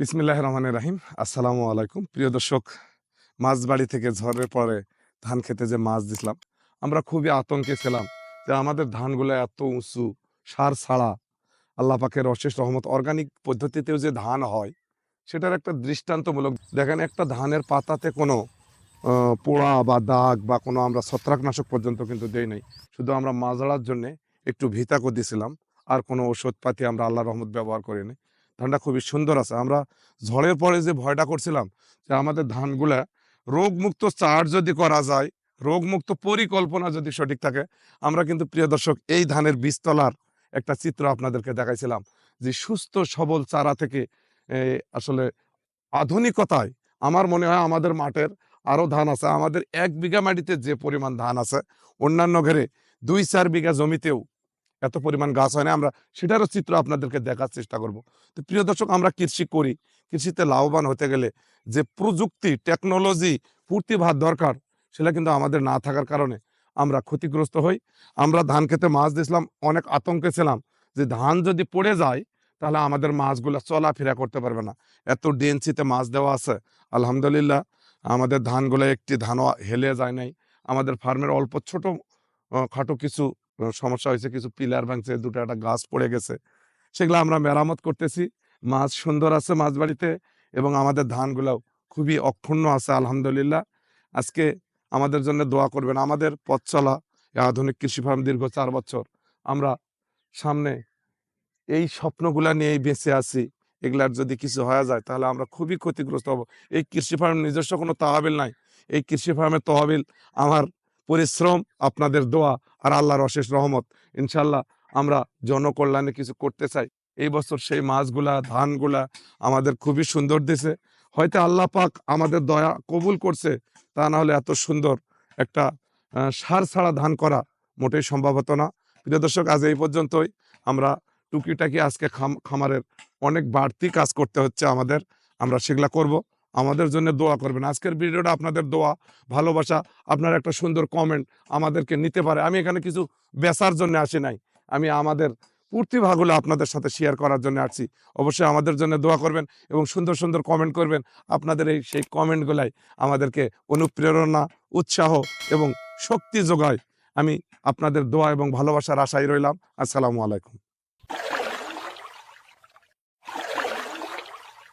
বিসমিল্লাহ রহমান রাহিম। আসসালামু আলাইকুম। প্রিয় দর্শক, মাছ বাড়ি থেকে ঝড়ের পরে ধান খেতে যে মাছ দিছিলাম, আমরা খুবই আতঙ্কে ছিলাম যে আমাদের ধানগুলো এত উঁচু, সার ছাড়া আল্লাহ পাকের অশেষ রহমত অর্গানিক পদ্ধতিতেও যে ধান হয়, সেটার একটা দৃষ্টান্তমূলক। দেখেন, একটা ধানের পাতাতে কোনো পোড়া বা দাগ বা কোনো আমরা ছত্রাকনাশক পর্যন্ত কিন্তু দেই নাই। শুধু আমরা মাজড়ার জন্যে একটু ভিতাকো দিছিলাম, আর কোনো ওষুধপাতি আমরা আল্লাহ রহমত ব্যবহার করিনি। ধানটা খুবই সুন্দর আছে। আমরা ঝড়ের পরে যে ভয়টা করছিলাম যে আমাদের ধানগুলা রোগমুক্ত চার যদি করা যায়, রোগমুক্ত পরিকল্পনা যদি সঠিক থাকে, আমরা কিন্তু প্রিয় দর্শক এই ধানের বীজতলার একটা চিত্র আপনাদেরকে দেখাইছিলাম যে সুস্থ, সবল চারা থেকে আসলে আধুনিকতায় আমার মনে হয় আমাদের মাঠের আরও ধান আছে। আমাদের এক বিঘা মাটিতে যে পরিমাণ ধান আছে, অন্যান্য ঘরে দুই চার বিঘা জমিতেও এত পরিমাণ গাছ হয় না, আমরা সেটারও চিত্র আপনাদেরকে দেখার চেষ্টা করব। তো প্রিয় দর্শক, আমরা কৃষি করি। কৃষিতে লাভবান হতে গেলে যে প্রযুক্তি টেকনোলজি পূর্তি ভাত দরকার, সেটা কিন্তু আমাদের না থাকার কারণে আমরা ক্ষতিগ্রস্ত হই। আমরা ধান খেতে মাছ দিয়েছিলাম, অনেক আতঙ্কে ছিলাম যে ধান যদি পড়ে যায়, তাহলে আমাদের মাছগুলো চলাফেরা করতে পারবে না। এত ডেন্সিতে মাছ দেওয়া আছে, আলহামদুলিল্লাহ। আমাদের ধানগুলো একটি ধানও হেলে যায় নাই। আমাদের ফার্মের অল্প ছোট খাটো কিছু সমস্যা হয়েছে কিছু পিলার ভাঙছে, দুটো একটা গাছ পড়ে গেছে। সেগুলো আমরা মেরামত করতেছি। মাছ সুন্দর আছে মাছ বাড়িতে এবং আমাদের ধানগুলাও খুবই অক্ষুণ্ণ আছে, আলহামদুলিল্লাহ। আজকে আমাদের জন্য দোয়া করবেন। আমাদের পথ চলা আধুনিক কৃষি ফার্ম দীর্ঘ চার বছর। আমরা সামনে এই স্বপ্নগুলা নিয়েই বেঁচে আছি। এগুলার যদি কিছু হয়ে যায়, তাহলে আমরা খুবই ক্ষতিগ্রস্ত হব। এই কৃষি ফার্ম নিজস্ব কোনো তহবিল নাই। এই কৃষি ফার্মের তহবিল আমার পরিশ্রম, আপনাদের দোয়া আর আল্লাহর অশেষ রহমত। ইনশাল্লাহ আমরা জনকল্যাণে কিছু করতে চাই। এই বছর সেই মাছগুলা, ধানগুলা আমাদের খুবই সুন্দর দিছে। হয়তো আল্লাহ পাক আমাদের দয়া কবুল করছে, তা না হলে এত সুন্দর একটা সার ছাড়া ধান করা মোটেই সম্ভব হতো না। প্রিয় দর্শক, আজ এই পর্যন্তই। আমরা টুকিটাকি আজকে খাম- খামারের অনেক বাড়তি কাজ করতে হচ্ছে আমাদের। আমরা সেগুলা করব। আমাদের জন্য দোয়া করবেন। আজকের ভিডিওটা আপনাদের দোয়া, ভালোবাসা, আপনার একটা সুন্দর কমেন্ট আমাদেরকে নিতে পারে। আমি এখানে কিছু বেচার জন্য আসি নাই। আমি আমাদের প্রতিভাগুলো আপনাদের সাথে শেয়ার করার জন্য আসছি। অবশ্যই আমাদের জন্য দোয়া করবেন এবং সুন্দর সুন্দর কমেন্ট করবেন। আপনাদের এই, সেই কমেন্টগুলাই আমাদেরকে অনুপ্রেরণা, উৎসাহ এবং শক্তি যোগায়। আমি আপনাদের দোয়া এবং ভালোবাসার আশায় রইলাম। আসসালামু আলাইকুম।